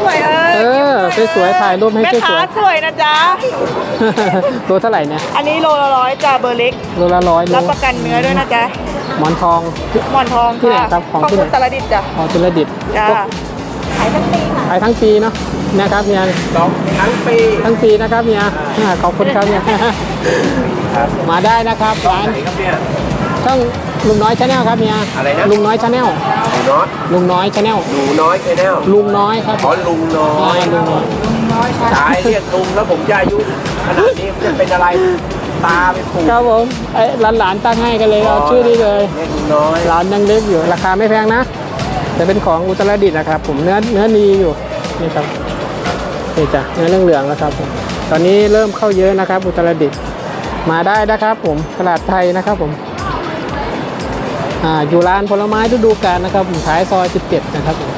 สวยๆเอเอออสวยๆถ่ายรูปให้แม่สวยค้าสวยนะจ๊ะ ๆ ตัวเท่าไหร่เนี่ยอันนี้โลละร้อยจ้าเบอร์เล็ก โลละร้อยโลรับประกันเนื้อด้วยนะจ๊ะ หมอนทอง หมอนทองที่ไหนค่ะครับของของที่ไหน คุณตรดิตถ์จ้ะออจุลดิตจ้า ขายทั้งปีค่ะ ขายทั้งปีเนาะนะครับเนี่ยสองทั้งปีทั้งปีนะครับเนี่ยอ่าขอบคุณครับเนี่ยมาได้นะครับร้าน ไหนครับเนี่ยต้อง ลุงน้อยชาแนลครับเนี่ยอะไรนะ ลุงน้อยชาแนลหนูน้อยลุงน้อยชาแนลหนูน้อยแค่แนวลุงน้อยครับขอลุงน้ออ่ายลุงน้อยชายเรียกลุงแล้วผมจะอายุขนาดนี้มันจะเป็นอะไรตาไปปูครับผมไอ้หลานๆตั้งให้กันเลยเอาชื่อนี้เลยเรียกลุงน้อยร้านยังเล็กอยู่ราคาไม่แพงนะ แต่เป็นของอุตรดิตถ์นะครับ ผมเนื้อเนื้อดีอยู่นี่ครับนี่จ้ะเนื้อเหลืองๆนะครับผมตอนนี้เริ่มเข้าเยอะนะครับ อุตรดิตถ์มาได้นะครับ ผมตลาดไทยนะครับ ผม อ่าอยู่ร้านผลไม้ฤดูกาลนะครับผมขายซอย 17 นะครับผม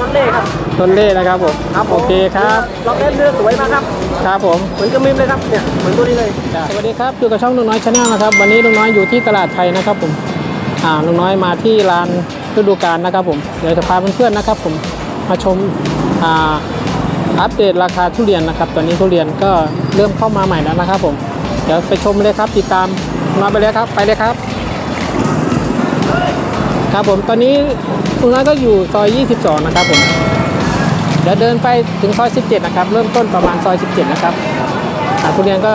ต้นเล่ครับต้นเล่นะครับผมโอเคครับลองเล่นเนื้อสวยมากครับครับผมเหมือนกระมิมเลยครับเนี่ยเหมือนตัวนี้เลยจ้ะสวัสดีครับอยู่กับช่องลุงน้อยชาแนลนะครับ วันนี้ลุงน้อยอยู่ที่ตลาดไทยนะครับผมอ่าลุงน้อยมาที่ร้านฤดูกาลนะครับผมเดี๋ยวจะพาเพื่อนๆนะครับ ผมมาชมอ่าอัปเดตราคาทุเรียนนะครับตอนนี้ทุเรียนก็เริ่มเข้ามาใหม่แล้วนะครับผมเดี๋ยวไปชมเลยครับติดตามมาไปเลยครับไปเลยครับ ครับผมตอนนี้ลุงน้อยก็อยู่ซอย 22 นะครับผมเดี๋ยวเดินไปถึงซอย 17 นะครับ เริ่มต้นประมาณซอย 17 นะครับอ่าทุเรียนก็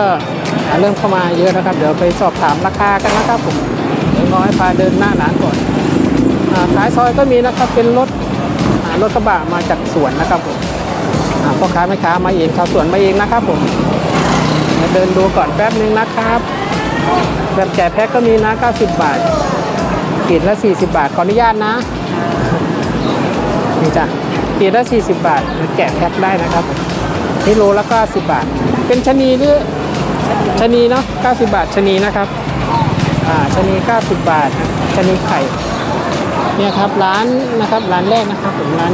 เริ่มเข้ามาเยอะนะครับ เดี๋ยวไปสอบถามราคากันนะครับผมเดี๋ยวน้อยพาเดินหน้าร้านก่อนอ่าท้ายซอยก็มีนะครับเป็นรถรถกระบะมาจากสวนนะครับผมพ่อค้าแม่ค้ามาเองชาวสวนมาเองนะครับผมเดินดูก่อนแป๊บนึงนะครับแบบแจกแพ็คก็มีนะ 90 บาท ขีดละ 40 บาท ขออนุญาตนะ นี่จ้ะขีดละ 40 บาทแกะแพ็คได้นะครับนี่โลละ90 บาท เป็นชนีหรือชนีเนาะ90 บาทชนีนะครับ อ่าชนี 90 บาทชนีไข่ เนี่ยครับร้านนะครับร้านแรกนะครับผมร้าน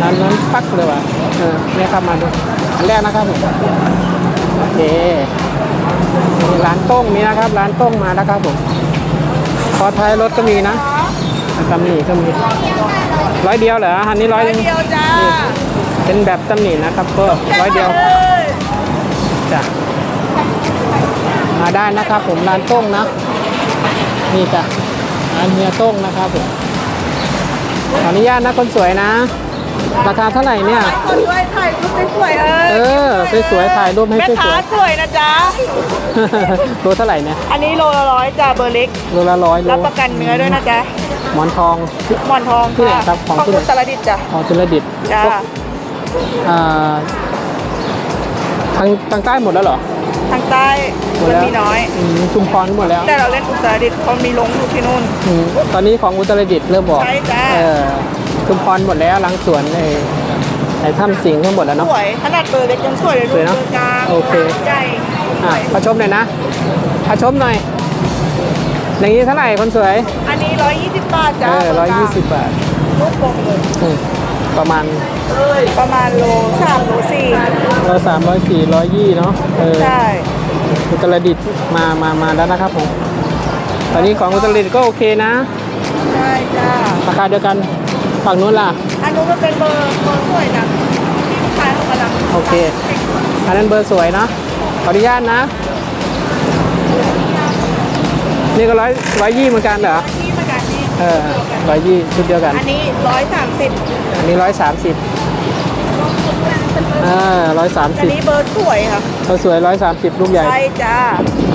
ร้านนั้นปักเลยว่ะเออเนี่ยครับมาดูร้านแรกนะครับผมโอเคร้านต้งมีนะครับ ร้านต้งมาแล้วครับผม อท้ายรถก็มีนะตำหนิก็มีร้อยเดียวเหรออันนี้ร้อยหนึ่งเดียวจ้าเป็นแบบตำหนินะครับก็ร้อยเดียวเลยจ้ะมาได้นะครับ ผมร้านโต้งนะนี่จ้ะร้านเฮียโต้งนะครับผมขออนุญาตนะคนสวยนะ ราคาเท่าไหร่เนี่ย คนด้วยถ่ายรูปสวยๆเอเอออ สวยๆถ่ายรูปให้แม่สค้าวยสวยนะจ๊ะๆตัวเท่าไหร่เนี่ยอันนี้โลละร้อยจ้าเบอร์เล็ก โลละร้อยโลรับประกันเนื้อด้วยนะจ๊ะ หมอนทอง หมอนทองที่ไหนค่ะครับของของที่ไหน คุณตรดิตถ์จ้ะ ของจุลดิตถ์จ้าอ่าทางทางใต้หมดแล้วเหรอ ทางใต้หมดมันแล้วมีน้อย อืมชุมพรหมดแล้วแต่เราเล่นอุตรดิตถ์เขามีลงอยู่ที่นู่น อืมตอนนี้ของอุตรดิตถ์เริ่มบอกใช่จ้ะ เออ ชุมพรหมดแล้วหลังสวนในในถ้ำสิงห์ก็หมดแล้วสเนาะวยขนาดเบอร์เล็กยังสวยเลยสวยเนอะเบอร์กลางโอเค ใหญ่อะพาชมหน่อยนะพาชมหน่อย อย่างนี้เท่าไหร่คนสวย อันนี้ร้อยยี่สิบบาทเอจ้าอร้อยยี่สิบบาทลูกโป่งเลยอืมประมาณประมาณโลสามโลสี่เราสามร้อยสี่ร้อยยี่เนาะ เออ ใช่อุตรดิตถ์มามามาแล้วนะครับผม ตอนนี้ของอุตรดิตถ์ก็โอเคนะ ใช่จ้าราคาเดียวกัน ฝั่งนู้นล่ะ อันนู้นมันเป็นเบอร์เบอร์สวยนะที่ลูกค้าเขากำลังโอเค อันนั้นเบอร์สวยเนาะขออนุญาตนะ นี่ก็ร้อยร้อยยี่เหมือนกันเหรอที่มาจากที่เออร้อยยี่ชุดเดียวกัน อันนี้ร้อยสามสิบอันนี้ร้อยสามสิบอ่าร้อยสามอัสินบนี้เบอร์สวยค่ะเขาสวยร้อยสามสิบลูกใหญ่ ใช่จ้า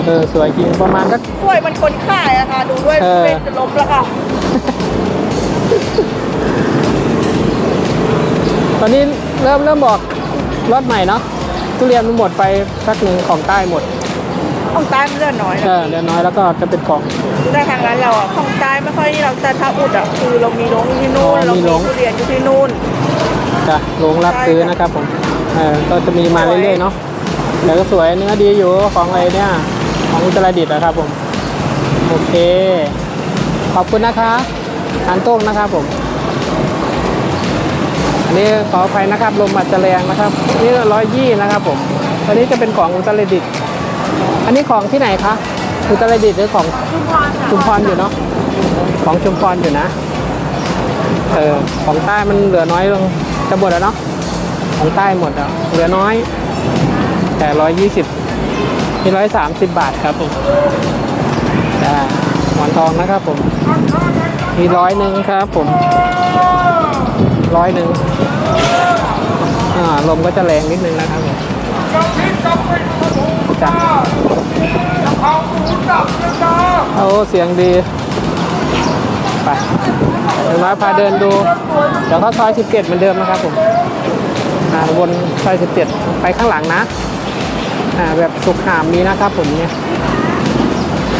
เออสวยจริงประมาณสัก สวยมันคนขายอะค่ะ ดูด้วยเออ เป็นจะล้มแล้วค่ะ ตอนนี้เริ่มเริ่มบอกรถใหม่เนาะทุเรียนมันหมดไปสักหนึ่งของใต้หมดของใต้มันเลือดน้อยเอนะอเรียนน้อยแล้วก็จะเป็นของ แต่ทางร้านเราอะของใต้ไม่ค่อยที่เราแต่ถ้าอุดอะคือเรามีลงอยู่ที่นู่นอ๋อเรามีมีลงทุเรียนอยู่ที่นู่น จะลงรับซื้อนะครับผมเออก็จะมีมาเรื่อยๆเนาะแต่ก็สวยเนื้อดีอยู่ของอะไรเนี่ยของอุตรดิตถ์นะครับผม โอเค ขอบคุณนะคะอันโต้งนะครับผม อันนี้ขออภัยนะครับลมอาจจะแรงนะครับนี่ร้อยยี่นะครับผมตัวนี้จะเป็นของอุตรดิตถ์อันนี้ของที่ไหนคะอุตรดิตถ์หรือของชุมพรอยู่เนาะของชุมพรอยู่นะเออของใต้มันเหลือน้อยลงจะหมดแล้วเนาะของใต้หมดแล้วเหลือน้อย แต่ร้อยยี่สิบมีร้อยสามสิบบาทครับผมจ้าหมอนทองนะครับผมมีร้อยหนึ่งครับผม ร้อยหนึ่งอ่าลมก็จะแรงนิดนึงนะครับผมจ้ะโอ้เสียงดี ไปเดี๋ยวมาพาเดินดู เดี๋ยวเข้าซอย 17 เหมือนเดิมนะครับผมวนซอย 17 ไปข้างหลังนะอ่าแบบสุกหามมีนะครับผมเนี่ย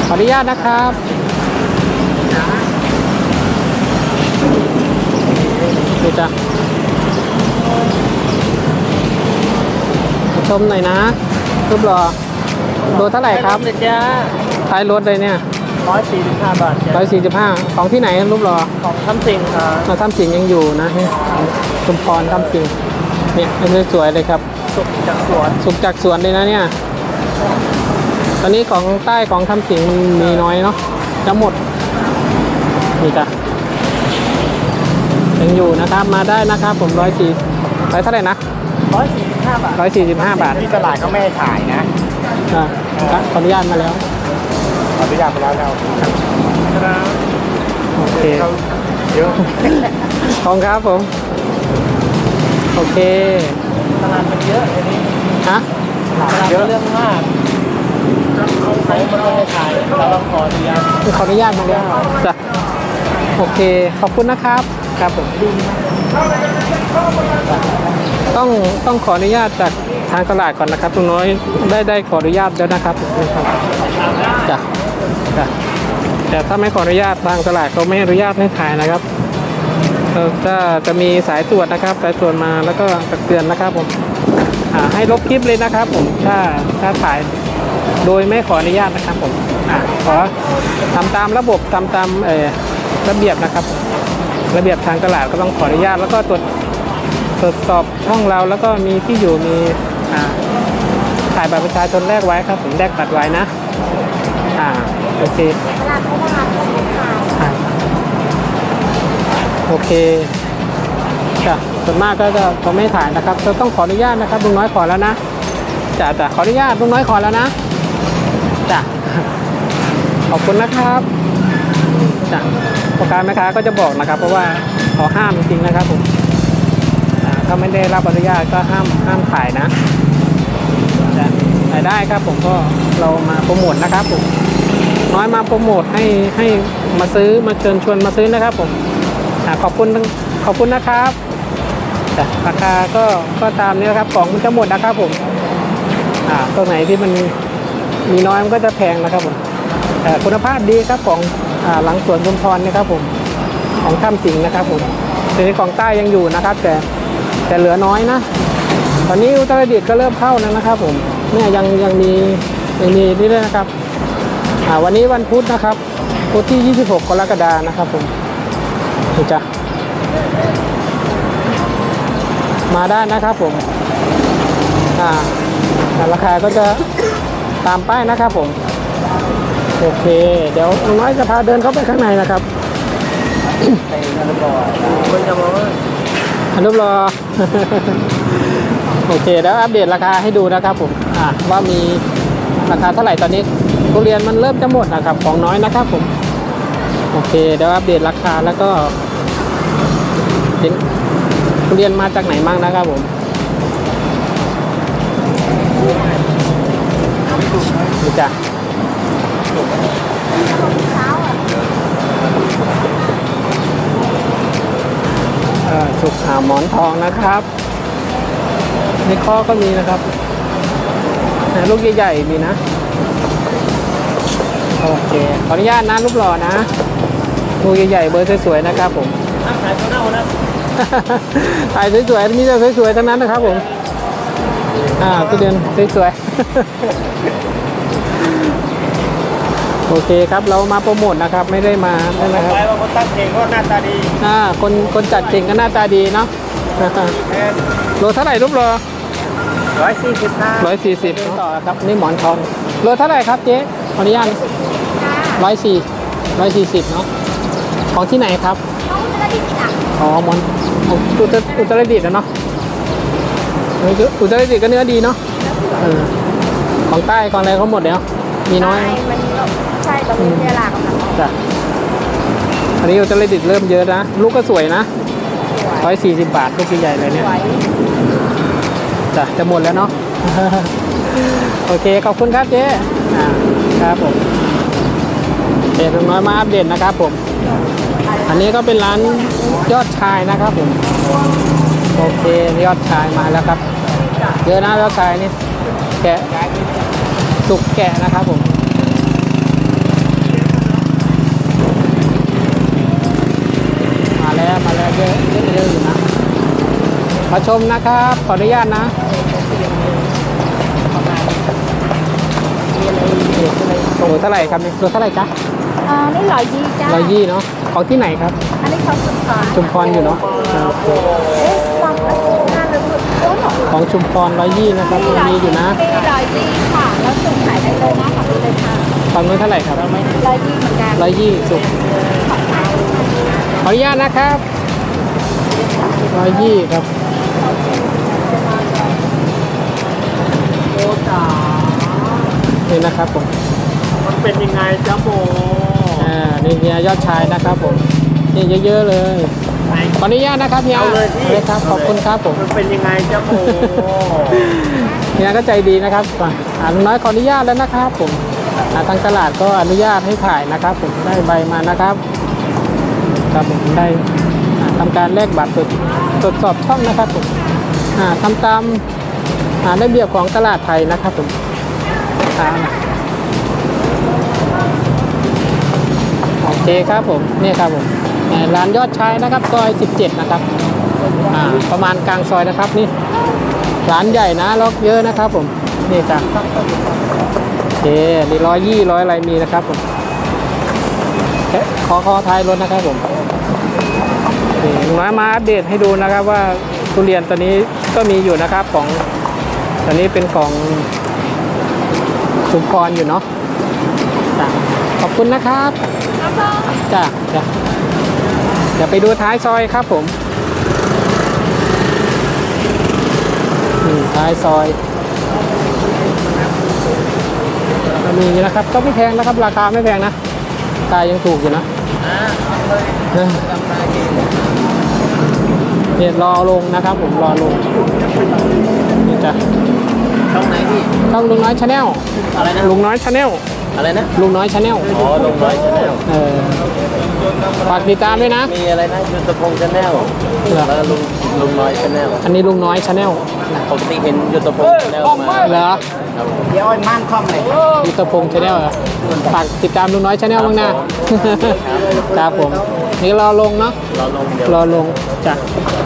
ขออนุญาตนะครับ ดูจ้ะชมหน่อยนะรูปรอโลเท่าไหร่ครับเลยจ้าท้ายรถเลยเนี่ยร้อยสี่สิบห้าบาทจ้าร้อยสี่สิบห้าของที่ไหนรูปรอของทำสิ่งครับเราทำสิงยังอยู่นะเนี่ยชุมพรทำสิงเนี่ยเป็นสวยๆเลยครับสุกจากสวนสุกจากสวนเลยนะเนี่ยตอนนี้ของใต้ของทำสิงมันมีน้อยเนาะจะหมดนี่จ้ะ ยังอยู่นะครับมาได้นะครับผมร้อยสี่ไปเท่าไหร่นะร้อยสี่สิบห้าบาทร้อยสี่สิบห้าบาทที่ตลาดเขาไม่ให้ถ่ายนะอ่าครับขออนุญาตมาแล้วขออนุญาตไปแล้วแล้วโอเคเขาเยอะขอบคุณครับผม โอเคตลาดมันเยอะอันนี้ฮะตลาดเยอะเรื่องมากเขาไม่ได้ถ่ายเราต้องขออนุญาตขออนุญาตมาแล้วจ้ะโอเค ขอบคุณนะครับ ครับผมต้องต้องขออนุญาตจากทางตลาดก่อนนะครับลุงน้อยได้ได้ขออนุญาตแล้วนะครับนะครับจ้ะจ้ะแต่ถ้าไม่ขออนุญาตทางตลาดเขาไม่อนุญาตให้ถ่ายนะครับจะจะมีสายตรวจนะครับ สายตรวจมาแล้วก็ตักเตือนนะครับผมให้ลบคลิปเลยนะครับ ผมถ้าถ้าถ่ายโดยไม่ขออนุญาตนะครับผมอขอทำตามระบบทำตามระเบียบนะครับ ระเบียบทางตลาดก็ต้องขออนุญาต แล้วก็ตรวจตรวจสอบห้องเราแล้วก็มีที่อยู่มีถ่ายบัตรประชาชนแลกไว้ครับผมแลกบัตรไว้นะ อ่าโอเคโอเคจ้ะส่วนมากก็จะเขาไม่ถ่ายนะครับเราต้องขออนุญาตนะครับลุงน้อยขอแล้วนะจ้ะจ้ะขออนุญาตลุงน้อยขอแล้วนะจ้ะขอบคุณนะครับ จะพ่อค้าแม่ค้าก็จะบอกนะครับ เพราะว่าเขาห้ามจริงๆนะครับผมถ้าไม่ได้รับอนุญาตก็ห้ามห้ามขายนะขายได้ครับผมก็เรามาโปรโมทนะครับผมน้อยมาโปรโมทให้ให้มาซื้อมาเชิญชวนมาซื้อนะครับ ผมขอบคุณขอบคุณนะครับราคาก็ก็ตามนี้นะครับของมันจะหมดนะครับผมอ่าตรงไหนที่มันมีน้อยมันก็จะแพงนะครับผม คุณภาพดีครับของอหลังสวนชุมพรนะครับผมของถ้ำสิงห์นะครับผมทีนี้ของใต้ยังอยู่นะครับ แต่แต่เหลือน้อยนะ ตอนนี้อุตรดิตถ์ก็เริ่มเข้าแล้วนะครับ ผมเนี่ยยังยังมียังมีนี่ด้วยนะครับวันนี้วันพุธนะครับพุธที่ 26 กรกฎานะครับ ผมนี่จ้ะมาได้นะครับผมอ่าราคาก็จะตามป้ายนะครับผม โอเค เดี๋ยวลุงน้อยจะพาเดินเข้าไปข้างในนะครับไปนั่นก่อนคนจะบอกว่าอนุรอโอเคเดี๋ยวอัปเดตราคาให้ดูนะครับผมอ่าว่ามีราคาเท่าไหร่ตอนนี้ทุเรียนมันเริ่มจะหมดนะครับ ของน้อยนะครับผม โอเคเดี๋ยวอัปเดตราคาแล้วก็เห็นทุเรียนมาจากไหนบ้างนะครับผมจ้ะ สุกหาหมอนทองนะครับในข้อก็มีนะครับลูกใหญ่ๆมีนะ โอเค ขออนุญาตนะลูกหล่อนะลูกใหญ่ๆเบอร์สวยๆนะครับผมถ้าขายเน่านะถ่ายสวยๆมีแต่สวยๆทั้งนั้นนะครับผม อ่าทุเรียนสวยๆ โอเคครับเรามาโปรโมทนะครับไม่ได้มานั่นนะครับขายว่าคนตั้งเก่งก็หน้าตาดีอ่าคนคนจัดเก่งก็หน้าตาดีเนาะแพงโลเท่าไหร่รูปโลร้อยสี่สิบห้าร้อยสี่สิบต่อครับนี่หมอนทองโลเท่าไหร่ครับเจ๊ขออนุญาตร้อยสี่ร้อยสี่สิบเนาะของที่ไหนครับเขาจะได้ที่ไหนอ๋อหมอนอุตรอุตรดิตถ์อะเนาะอุตรดิตถ์ก็เนื้อดีเนาะเออของใต้ของอะไรเขาหมดแล้วมีน้อยใช่มันใช่ตอนนี้เนี่ยลากำลังออกจ้ะอันนี้อุตรดิตถ์เริ่มเยอะนะ ลูกก็สวยนะสวยร้อยสี่สิบบาทลูกใหญ่ๆเลยสเนี่ยวยจ้ะจะหมดแล้วเนาะ โอเค ขอบคุณครับเจ๊อ่าครับผมเจ๊ลุงน้อยมาอัปเดตนะครับผม อันนี้ก็เป็นร้านยอดชายนะครับผม โอเคยอดชายมาแล้วครับ เยอะนะยอดชายนี่แกะสุกแกะนะครับผม มาแล้วมาแล้วเยอะเยอะเยอะอยู่นะ ขอชมนะครับ ขออนุญาตนะโลเท่าไหร่ครับเนี่ยโลเท่าไหร่จ๊ะอ่านี่ร้อยยี่จ้าร้อยยี่เนาะของที่ไหนครับ อันนี้เขาสุดท้ายชุมพรอยู่เนาะอ่าโอเคเอ๊ะฟังแล้วงานเลยโอ้โหของชุมพรร้อยยี่นะครับยังมีอยู่นะนี่ร้อยยี่ค่ะ แล้วส่งขายได้เลยนะขอบคุณเลยค่ะฝั่งนู้นเท่าไหร่ครับร้อยยี่เหมือนกันร้อยยี่สุกขออนุญาตนะครับร้อยยี่ครับ โอ้จ๋านี่นะครับผมมันเป็นยังไงจ๊ะโบอ่านี่เฮียยอดชายนะครับผมนี่เยอะๆเลยขออนุญาตนะครับเฮียเอาเลยพี่เลยครับขอบคุณครับผมมันเป็นยังไงจ๊ะโบเฮียก็ใจดีนะครับอ่าลุงน้อยขออนุญาตแล้วนะครับผมอ่าทางตลาดก็อนุญาตให้ถ่ายนะครับ ผมได้ใบมานะครับครับผมได้อ่าทำการแลกบัตรตรวจตรวจสอบช่องนะครับผมอ่าทำตาม อ่าระเบียบของตลาดไทยนะครับผมอ่าโอเคครับผมนี่ครับผมร้านยอดชายนะครับซอย17 นะครับประมาณกลางซอยนะครับนี่ร้านใหญ่นะล็อกเยอะนะครับผมนี่จ้ะโอเคนี่ร้อยยี่ร้อยอะไรมีนะครับผมแค่ขอขอท้ายรถนะครับผมนี่ลุงน้อยมาอัปเดตให้ดูนะครับว่าทุเรียนตัวนี้ก็มีอยู่นะครับของ ตอนนี้เป็นของชุมพรอยู่เนาะจ้ะขอบคุณนะครับจ้ะจ้ะเดี๋ยวไปดูท้ายซอยครับผมอืมท้ายซอยก็มีอยู่นะครับ ก็ไม่แพงนะครับ ราคาไม่แพงนะราคายังถูกอยู่นะเนี่ยรอลงนะครับผมรอลงนี่ จ้ะช่องไหนพี่ต้องลุงน้อยชาแนลอะไรนะ ลุงน้อยชาแนลอะไรนะ ลุงน้อยชาแนลอ๋อลงร้อยชาแนลเออฝากติดตามด้วยนะ มีอะไรนะยุทธพงษ์ชาแนลเหรอแล้วลุงลุงน้อยชาแนลอันนี้ลุงน้อยชาแนลปกติเห็นยุทธพงษ์ชาแนลมาเหรอครับผมเดี๋ยวไอ้ม่านคล่อมเลยยุทธพงษ์ชาแนลเหรอฝากติดตามลุงน้อยชาแนลบ้างนะครับผม นี่รอลงเนาะเราลงเดี๋ยวรอลงจ้ะ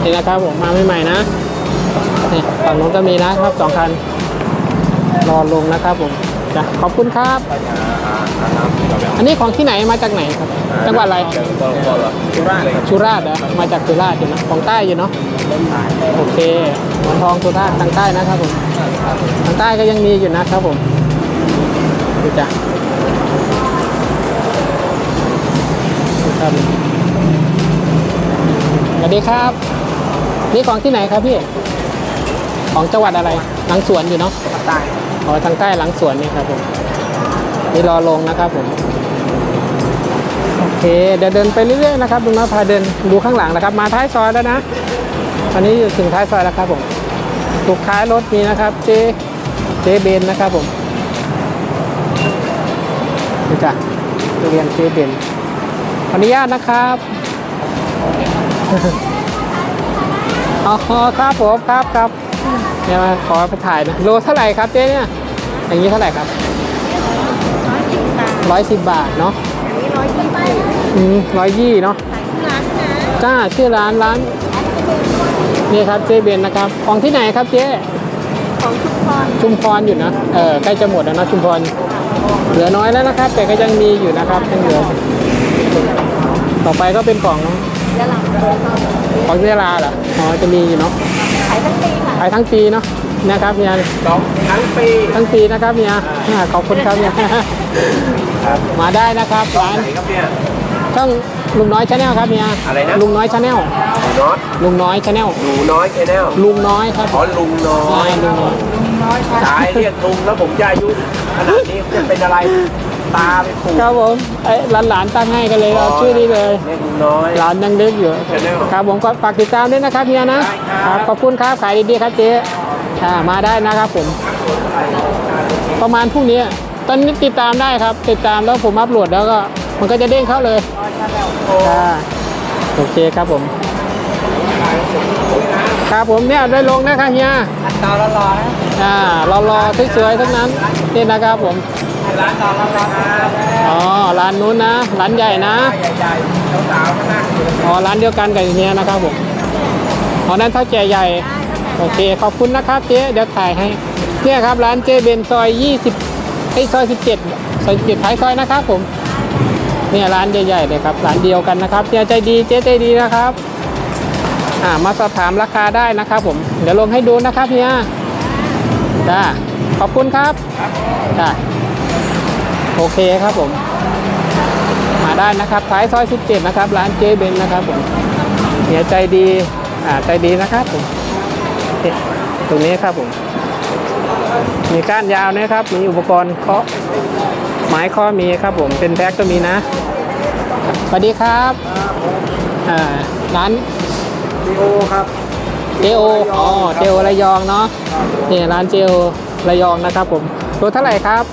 นี่นะครับผมมาใหม่ๆนะ นี่ฝั่งนู้นก็มีนะครับสองคันรอลงนะครับผมจ้ะขอบคุณครับ อันนี้ของที่ไหนมาจากไหนครับจังหวัดอะไรสุราษฎร์ครับสุราษฎร์เหรอมาจากสุราษฎร์อยู่นะของใต้อยู่เนาะโอเคหมอนทองสุราษฎร์ทางใต้นะครับผมทางใต้ก็ยังมีอยู่นะครับผมดูจ้ะครับสวัสดีครับ นี่ของที่ไหนครับพี่ ของจังหวัดอะไรหลังสวนอยู่เนาะใต้อ๋อทางใต้หลังสวนนี่ครับผมนี่รอลงนะครับผมโอเคเดี๋ยวเดินไปเรื่อยๆนะครับลุงน้อยพาเดินดูข้างหลังนะครับ มาท้ายซอยแล้วนะตอนนี้อยู่ถึงท้ายซอยแล้วครับผมถูกท้ายรถมีนะครับ เจเจเบนนะครับผมนี่จ้ะทุเรียนเจเบนขออนุญาตนะครับอ๋อครับผมครับครับ เนี่ยมาขอไปถ่ายนะโลเท่าไหร่ครับเจ๊เนี่ยอย่างนี้เท่าไหร่ครับร้อยสิบบาทร้อยสิบบาทเนาะอันนี้ร้อยยี่ไปนะอืมร้อยยี่เนาะขายที่ร้านนะจ้าชื่อร้านร้านนี่ครับเจ๊เบนนะครับ ของที่ไหนครับเจ๊ของชุมพรชุมพรอยู่นะเออใกล้จะหมดแล้วนะชุมพรเหลือน้อยแล้วนะครับ แต่ก็ยังมีอยู่นะครับยังเหลือต่อไปก็เป็นของยะลาของเวลาเหรออ๋อจะมีอยู่เนาะขายทั้งปีค่ะขายทั้งปีเนาะนะครับเนี่ยสองทั้งปีทั้งปีนะครับเนี่ยอ่าขอบคุณครับเนี่ยมาได้นะครับร้านไหนครับเนี่ยช่องลุงน้อยชาแนลครับเนี่ยอะไรนะลุงน้อยชาแนลหนูน้อยลุงน้อยชาแนลหนูน้อยแค่แนวลุงน้อยครับอ๋อลุงน้ออ่ายลุงน้อยตายเรียกลุงแล้วผมจะอายุขนาดนี้จะเป็นอะไร ตาเป็นปู่ครับผมไอ้หลานๆตั้งให้กันเลยเอาชื่อนี้เลยเรียกลุงน้อยหลานยังเล็กอยู่ Channel ครับผมก็ฝากติดตามด้วยนะครับเฮียนะได้ครับ ขอบคุณครับขายดีๆครับเจ๊อ่ามาได้นะครับผม ประมาณพรุ่งนี้ ตอนนี้ติดตามได้ครับ ติดตามแล้วผมอัพโหลดแล้วก็ มันก็จะเด้งเข้าเลยอ่าโอเคครับผม ครับผมเนี่ยได้ลงนะครับเฮีย ตาละลอยอ่ารอๆสวยๆทั้งนั้นนี่นะครับผม ร้านตาละลอยอ๋อ ร้านนู้นนะ ร้านใหญ่นะใหญ่ๆสาวๆมานั่งอยู่อ๋อ ร้านเดียวกันกับเฮียนะครับผมอ๋อนั้นเท่าแก่ใหญ่ โอเค ขอบคุณนะครับเจ๊ เดี๋ยวถ่ายให้ เนี่ยครับร้านเจเบนซอย20ไอ้ยซอย17ซอย17ท้ายซอยนะครับผมเนี่ยร้านใหญ่ๆเลยครับร้านเดียวกันนะครับเฮียใจดีเจ๊ใจดีนะครับอ่ามาสอบถามราคาได้นะครับผมเดี๋ยวลงให้ดูนะครับเฮียจ้าขอบคุณครับจ้า โอเคครับผม มาได้นะครับท้ายซอย17นะครับ ร้านเจเบนนะครับผมเฮียใจดีอ่าใจดีนะครับผมเนี่ยตรงนี้ครับผม มีก้านยาวนะครับ มีอุปกรณ์เคาะไม้เคาะมีครับผมเป็นแพ็คก็มีนะสวัสดีครับอ่าร้านดีโอครับเจโออ๋อเจโอระยองเนาะนี่ร้านเจโอระยองนะครับผมโลเท่าไหร่ครับ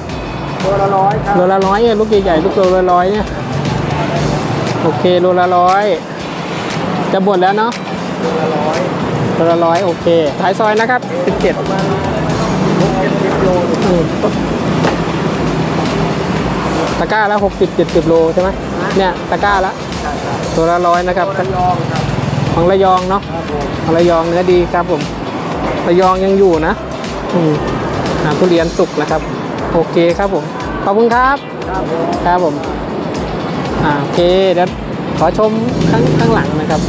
ตัวละร้อยครับโลละร้อยเนี่ยลูกใหญ่ๆลูกโลละร้อยเนี่ยโอเคโลละร้อยจะหมดแล้วเนาะโลละร้อยโอเคท้ายซอยนะครับสิบเจ็ดตะกร้าละหกสิบเจ็ดสิบโลใช่ไหมเนี่ยตะกร้าละตัวละร้อยนะครับยองครับของระยองเนาะของระยองเนื้อดีครับผมระยองยังอยู่นะอืมหาทุเรียนสุกนะครับ โอเคครับผม ขอบคุณครับครับผมอ่าโอเคเดี๋ยวขอชมข้างข้างหลังนะครับ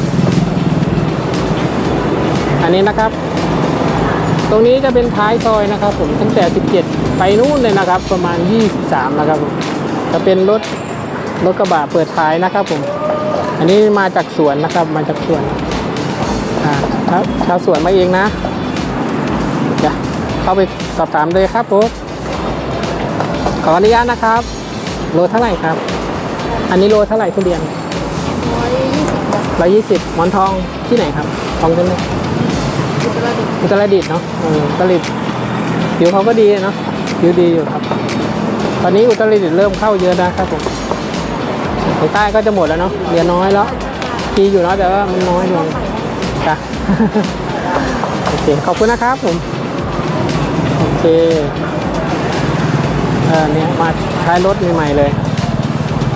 อันนี้นะครับ ตรงนี้จะเป็นท้ายซอยนะครับ ผมตั้งแต่ 17 ไปนู่นเลยนะครับ ประมาณ 23 นะครับผมจะเป็นรถรถกระบะเปิดท้ายนะครับผม อันนี้มาจากสวนนะครับ มาจากสวนอ่าชาวสวนมาเองนะเดี๋ยวเข้าไปสอบถามเลยครับผม ขออนุญาตนะครับ โลเท่าไหร่ครับ อันนี้โลเท่าไหร่ทุเรียนร้อยยี่สิบหมอนทองที่ไหนครับ ทองใช่ไหมอุตรดิตถ์เนาะเอออุตรดิตถ์ผิวเขาก็ดีเนาะผิวดีอยู่ครับ ตอนนี้อุตรดิตถ์เริ่มเข้าเยอะนะครับผมทางใต้ก็จะหมดแล้วเนาะเหลือน้อยแล้วดีอยู่เนาะแต่ว่ามันน้อยลงจ้ะโอเคขอบคุณนะครับผมโอเคเออเนี่ยมาท้ายรถใหม่ๆเลย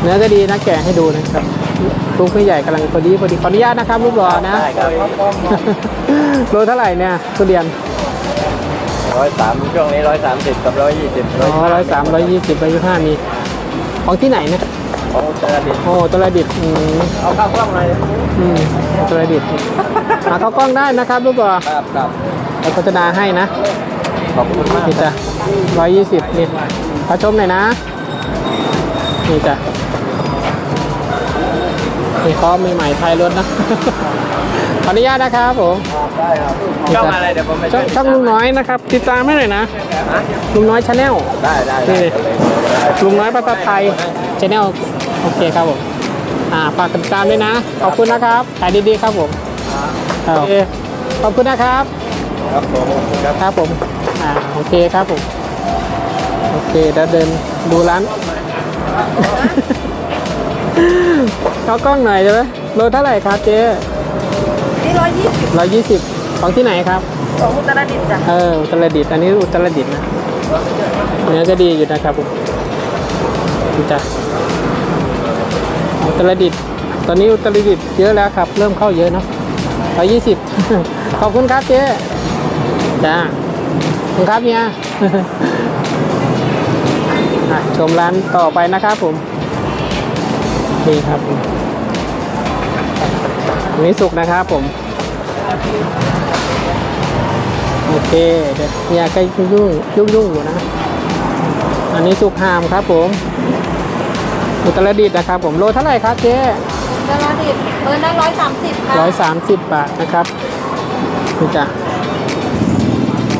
เนื้อก็ดีนะแกะให้ดูนะครับลูกไม่ใหญ่กำลังพอดีพอดีขออนุญาตนะครับลูกหล่อนะได้ครับโลเท่าไหร่เนี่ยทุเรียนร้อยสามช่วงนี้ร้อยสามสิบกับร้อยยี่สิบอ๋อร้อยสามร้อยยี่สิบร้อยยี่ห้ามี ของที่ไหนเนี่ยของอุตรดิตถ์โอ้ตระดิษฐ์อืมเอาข้าวกล้องเลยอืมตระดิษฐ์มาเข้ากล้องได้นะครับลูกหล่อครับครับเราโฆษณาให้นะ ขอบคุณมากนี่จ้ะร้อยยี่สิบนี่ ขอชมหน่อยนะ นี่จ้ะนี่เขามีใหม่ไทยรถนะ ขออนุญาตนะครับผมได้ครับนี่ช่องจ้ะอะไรเดี๋ยวผมไปช่องช่องลุงน้อยนะครับ ติดตามให้หน่อยนะ ลุงน้อยชาแนลได้ได้นี่ได้ลุงน้อยภาษาไทยชาแนลโอเคครับผมอ่าฝากติดตามด้วยนะ ขอบคุณนะครับขายดีๆครับผมโอเคขอบคุณนะครับ ครับผมครับครับผมอ่าโอเคครับผมโอ เคเดี๋ยวเดินดูร้านเขากล้องหน่อยใช่ไหมโลเท่าไหร่ครับเจ๊นี่ร้อยยี่สิบร้อยยี่สิบของที่ไหนครับ ของอุตรดิตถ์จ้ะ เออ อุตรดิตถ์อันนี้อุตรดิตถ์นะ เนื้อก็ดีอยู่นะครับผมดูจ้ะอุตรดิตถ์ตอนนี้อุตรดิตถ์เยอะแล้วครับ เริ่มเข้าเยอะเนาะร้อยยี่สิบขอบคุณครับเจ๊จ้าขอบคุณครับเนี่ยอะ ชมร้านต่อไปนะครับผมนี่ครับผมอันนี้สุกนะครับผม โอเคเดี๋ยวเนี่ยใกล้ยุ่งยุ่งยุ่งอยู่นะ อันนี้สุกหามครับผม อุตรดิตถ์นะครับผมโลเท่าไหร่ครับเจ๊เบอร์ละดิบเบอร์ละร้อยสามสิบค่ะร้อยสามสิบบาทนะครับนี่จ้ะ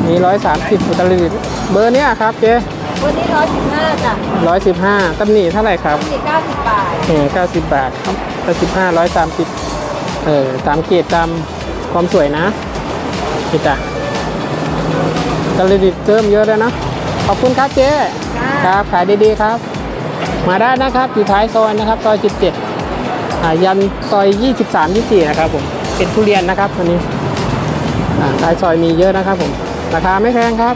มีร้อยสามสิบอุตรดิตถ์เบอร์เนี้ยครับเจ๊ เบอร์นี้ร้อยสิบห้าจ้ะร้อยสิบห้าตำหนิเท่าไหร่ครับสี่เก้าสิบบาทเออเก้าสิบบาทครับเก้าสิบห้าร้อยสามสิบเออตามเกรดตามความสวยนะนี่จ้ะอุตรดิตถ์เริ่มเยอะแล้วนะขอบคุณครับเจ๊ครับขายดีๆครับ มาได้นะครับอยู่ท้ายซอยนะครับซอย17อ่ายันซอย 23 24นะครับผมเป็นทุเรียนนะครับวันนี้อ่าท้ายซอยมีเยอะนะครับผมราคาไม่แพงครับ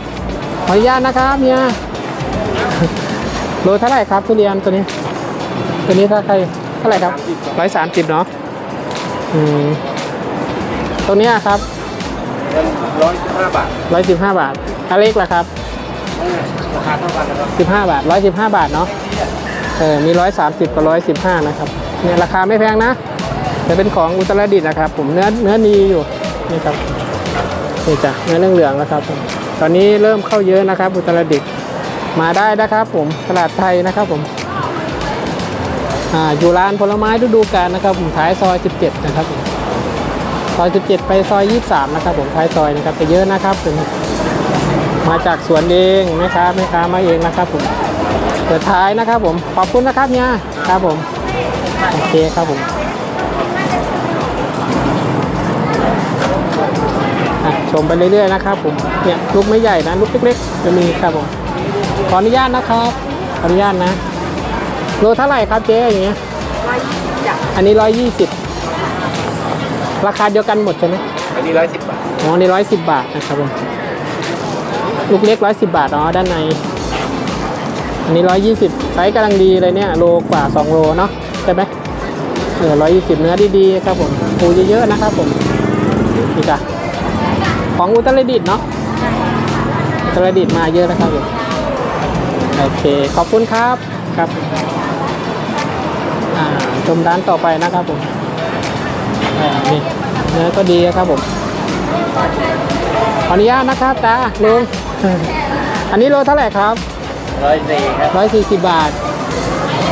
ขออนุญาตนะครับเนี่ย โลเท่าไหร่ครับทุเรียนตัวนี้ ตัวนี้ถ้าใครเท่าไหร่ครับร้อยสามสิบเนาะอืมตัวเนี้ยครับร้อยสิบห้าบาทร้อยสิบห้าบาทถ้าเล็กล่ะครับราคาเท่ากันนะครับสิบห้าบาทร้อยสิบห้าบาทเนาะเออมีร้อยสามสิบกับร้อยสิบห้านะครับเนี่ยราคาไม่แพงนะจะเป็นของอุตรดิตถ์นะครับ ผมเนื้อเนื้อดีอยู่นี่ครับนี่จ้ะเนื้อเหลืองๆนะครับผมตอนนี้เริ่มเข้าเยอะนะครับ อุตรดิตถ์ มาได้นะครับผมตลาดไทยนะครับผมอ่าอยู่ร้านผลไม้ฤดูกาลนะครับผมท้ายซอย 17 นะครับผมซอย 17 ไปซอย 23 นะครับผมท้ายซอยนะครับจะเยอะนะครับผมมาจากสวนเองแม่ค้าแม่ค้ามาเองนะครับผมเปิดท้ายนะครับผมขอบคุณนะครับเนี่ยครับผมโอเคครับผมชมไปเรื่อยๆนะครับผมเนี่ยลูกไม่ใหญ่นะลูกเล็กๆจะมีครับผม ขออนุญาตนะครับขออนุญาตนะโลเท่าไหร่ครับเจ๊อย่างเงี้ยอันนี้ร้อยยี่สิบราคาเดียวกันหมดใช่ไหมอันนี้ร้อยสิบบาทอ๋อนี่ร้อยสิบบาทนะครับผมลูกเล็กร้อยสิบบาทอ๋อด้านใน อันนี้ร้อยยี่สิบไซส์กำลังดีเลยเนี่ยโลกว่าสองโลเนาะใช่ไหมเออร้อยยี่สิบเนื้อดีๆครับผมปูเยอะๆนะครับผมนี่จ้ะของอุตรดิตถ์เนาะอุตรดิตถ์มาเยอะนะครับผม โอเค ขอบคุณครับครับอ่าชมร้านต่อไปนะครับผมอ่านี่เนื้อก็ดีครับผมขออนุญาตนะครับตาลุงอันนี้โลเท่าไหร่ครับร้อยสี่ครับร้อยสี่สิบบาท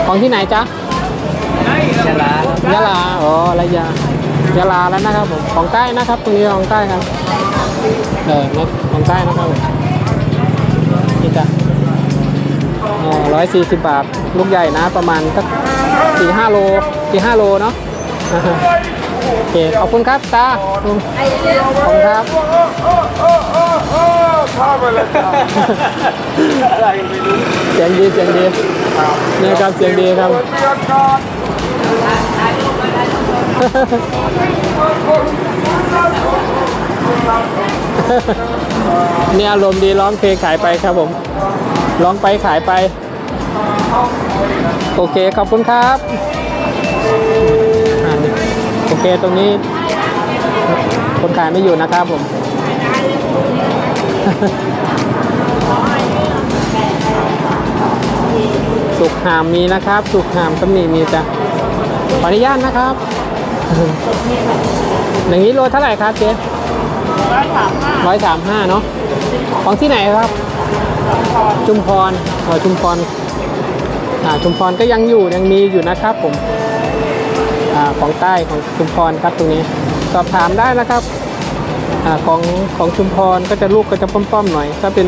ของที่ไหนจ๊ะชลายะลาอ๋อระยายะลาแล้วนะครับผมของใต้นะครับตรงนี้ของใต้ครับเออเนี่ยของใต้นะครับผม 140 บาท ลูกใหญ่นะประมาณสักสี่ห้าโลสี่ห้าโลเนาะโอเคขอบคุณครับตาขอบคุณครับข้าไปเลยอะไรไม่รู้เสียงดีเสียงดีนี่ครับเสียงดีครับนี่อารมณ์ดีร้องเพลงขายไปครับผม ร้องไปขายไป โอเคขอบคุณครับอ่านี่โอเคตรงนี้ คนขายไม่อยู่นะครับผมสุกหามมีนะครับ สุกหามตำหนิมีจ้ะขออนุญาตนะครับอย่างนี้โลเท่าไหร่ครับเจ๊ร้อยสามห้าเนาะของที่ไหนครับชุมพรอ๋อชุมพรอ่า ชุมพรก็ยังอยู่ยังมีอยู่นะครับผมอของใต้ของชุมพรครับตรงนี้สอบถามได้นะครับอของของชุมพรก็จะลูกก็จะป้อมๆหน่อย ถ้าเป็น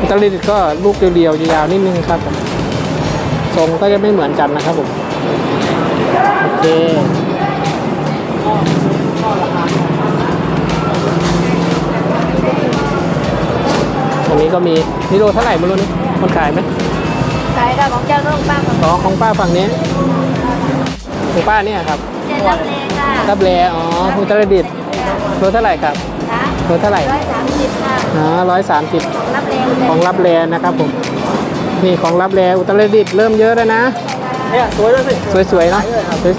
อุตรดิตก็ลูกเรียวๆยาวๆนิดนึงครับทรงก็จะไม่เหมือนกันนะครับผมโอเคตรงนี้ก็มีนี่โลเท่าไหร่ไม่รู้นี่คนขายไหม ขายได้ของเจ้าโรงป้าของอ๋อของป้าฝั่งนี้ของป้าเนี่ยครับเจ้ารับเลค่ะรับแลอ๋ออุตรดิตถ์โลเท่าไหร่ครับนะโลเท่าไหร่ร้อยสามสิบค่ะอ๋อร้อยสามสิบรับเลของรับแลนะครับผมนี่ของรับแลอุตรดิตถ์เริ่มเยอะแล้วนะเนี่ยสวยด้วยสิสวยๆเนาะ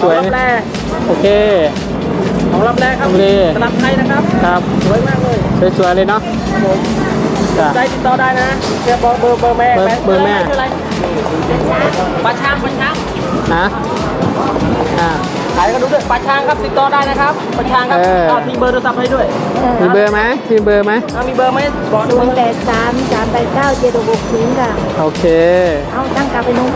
สวยๆรับนะแรโอเคของรับแรครับรับแลตลาดไทยนะครับครับสวยมากเลยสวยๆเลยเนาะจ้ะใจติดต่อได้นะเดี๋ยวเบอร์เบอร์เบอร์แม่เบอร์เบอร์แม่ชื่ออะไร ปลาช้างปลาช้างนะอ่า ขายก็ดูด้วยปลาช้างครับติดต่อได้นะครับปลาช้างครับเออเอาทิ้งเบอร์โทรศัพท์ให้ด้วยมีเบอร์ไหมมีเบอร์ไหมเอามีเบอร์ไหมบอกศูนย์แปดสามสามแปดเก้าเจ็ดหกหกศูนย์ค่ะ โอเค เอาตั้งกลับไปนู้น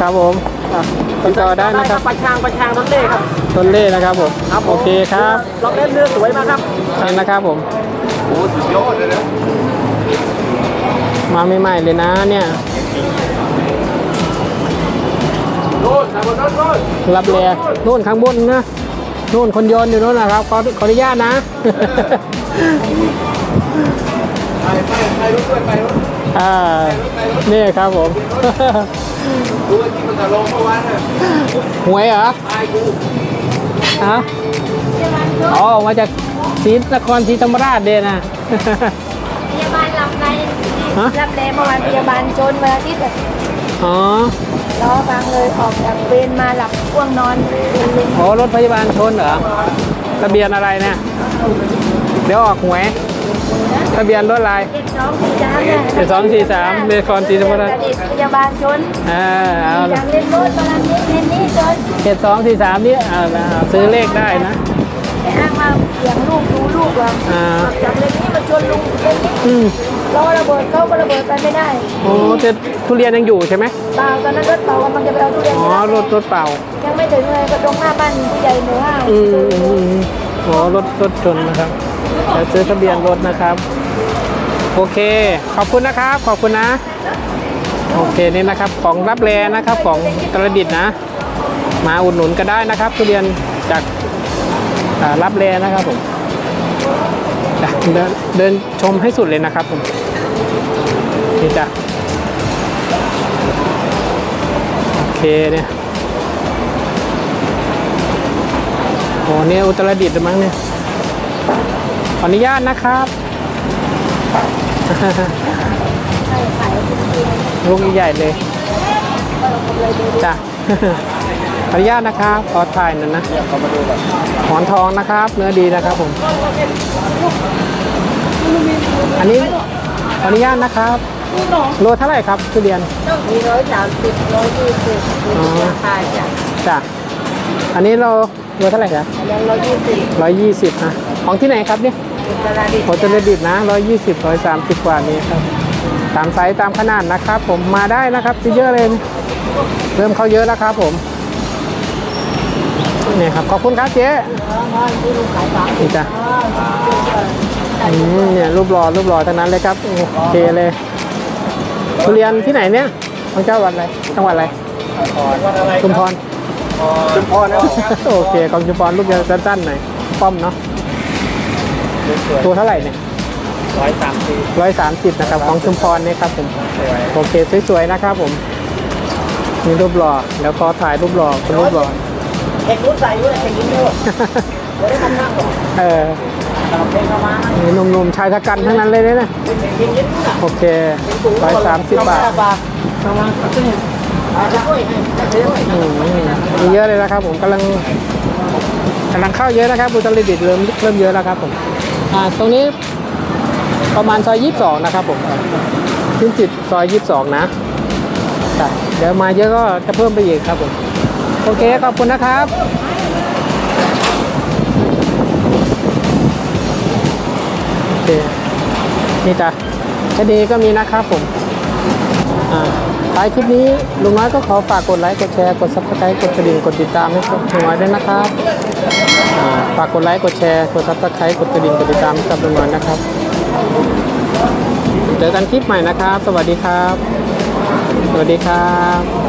ครับผมอะติดต่อได้นะครับปลาช่างปลาช่างรถเล่ครับต้นเล่นะครับผมครับผมโอเคครับลองเล่นเนื้อสวยมากครับนี่นะครับผมโอ้สุดยอดเลยนะมาใหม่ๆเลยนะเนี่ย รับแลนู่นข้างบนนะนู่นคนโยนอยู่นู่นนะครับขอขออนุญาตนะไปไปไปรถด้วยไปรถอ่านี่ครับผมดูที่มันจะลงเมื่อวานน่ะหวยเหรอตายกูฮะอ๋อมาจากศรีนครศรีธรรมราชเดนะพยาบาลลับในฮะรับแรงเมื่อวานพยาบาลจนวันอาทิตย์อ๋อ ล้อฟังเลยออกจากเวรมาหลับพ่วงนอนเล่นโอ้รถพยาบาลชนเหรอทะเบียนอะไรเนี่ย เดี๋ยวออกหวยทะเบียนรถอะไรเจ็ดสองสี่สามเนี่ยเจ็ดสองสี่สามนครศรีธรรมราชอดีตพยาบาลชนอ่าเอาอยากเล่นรถตอนนั้นนี้เล่นนี่จนเจ็ดสองสี่สามนี่เอาละเอาซื้อเลขได้นะแต่อ้างมาเสียงลูกดูลูกว่าอ่าจากเล่นนี่มาชนลุงเล่นนี่ อืมล้อระเบิดเขาก็ระเบิดไปไม่ได้โอ้แต่ทุเรียนยังอยู่ใช่ไหมเปล่าตอนนั้นรถเปล่ากำลังจะไปเอาทุเรียนอ๋อรถรถเปล่า ยังไม่ถึงเลยก็ตรงหน้าบ้านผู้ใหญ่หมู่ห้าอืมอืมอืมอ๋อรถรถชนนะครับเดี๋ยวซื้อทะเบียนรถนะครับ โอเค ขอบคุณนะครับ ขอบคุณนะ โอเคนี่นะครับ ของรับแลนะครับของกระดิษฐ์นะ มาอุดหนุนก็ได้นะครับ ทุเรียนจากอ่ารับแลนะครับผม จ้ะเดินเดินชมให้สุดเลยนะครับผมนี่จ้ะโอเคเนี่ยโอ้เนี่ยอุตรดิตถ์หรือมั้งเนี่ยขออนุญาตนะครับลุงใหญ่เลยจ้ะ ขออนุญาตนะครับขอถ่ายหน่อยนะหมอนทองนะครับ เนื้อดีนะครับผม อันนี้ขออนุญาตนะครับโลเท่าไหร่ครับทุเรียนมีร้อยสามสิบร้อยยี่สิบมีราคาจ้ะจ้ะอันนี้เราโลเท่าไหร่ครับยังร้อยยี่สิบร้อยยี่สิบนะของที่ไหนครับเนี่ยอุตรดิตถ์โอเจรดิตนะร้อยยี่สิบร้อยสามสิบกว่านี้ครับตามไซส์ตามขนาดนะครับ ผมมาได้นะครับเยอะเลย เริ่มเข้าเยอะแล้วครับผม นี่ครับ ขอบคุณครับเจ๊นี่จ้ะอืมเนี่ยรูปหล่อรูปหล่อทั้งนั้นเลยครับโอเคเลยทุเรียนที่ไหนเนี่ยของเจ้าวัดอะไรจังหวัดอะไรชุมพรชุมพรนะโอเคของชุมพรรูปเดียวสั้นๆหน่อยป้อมเนาะตัวเท่าไหร่เนี่ยร้อยสามสิบร้อยสามสิบนะครับของชุมพรเนี่ยครับผมโอเคสวยๆนะครับผมมีรูปหล่อแล้วก็ถ่ายรูปหล่อเป็นรูปหล่อ เอกรุ่นใส่ด้วยเอกยิ้มด้วยไม่ได้ทำนั่งหรอกเออตามเพลงเข้ามานี่หนุ่มๆชายชะกันทั้งนั้นเลยเนี่ยนะเอกยิ้มยิ้มน่ะโอเคร้อยสามสิบบาทเข้ามาซึ่งอาจจะช่วยให้ช่วยอืมมีเยอะเลยนะครับ ผมกำลังกำลังเข้าเยอะนะครับบุตรดิตเริ่มเริ่มเยอะแล้วครับผมอ่าตรงนี้ประมาณซอยยี่สิบสองนะครับผมขึ้นจิตซอยยี่สิบสองนะจ้ะเดี๋ยวมาเยอะก็จะเพิ่มไปอีกครับผม โอเค ขอบคุณนะครับโอเคนี่จ้ะคดีก็มีนะครับผมท้ายคลิปนี้ลุงน้อยก็ขอฝากกดไลค์กดแชร์กดซับสไครต์กดกระดิ่งกดติดตามให้กับลุงน้อยด้วยนะครับฝากกดไลค์กดแชร์กดซับสไครต์กดกระดิ่งกดติดตามกับลุงน้อยนะครับเจอกันคลิปใหม่นะครับ สวัสดีครับ สวัสดีครับ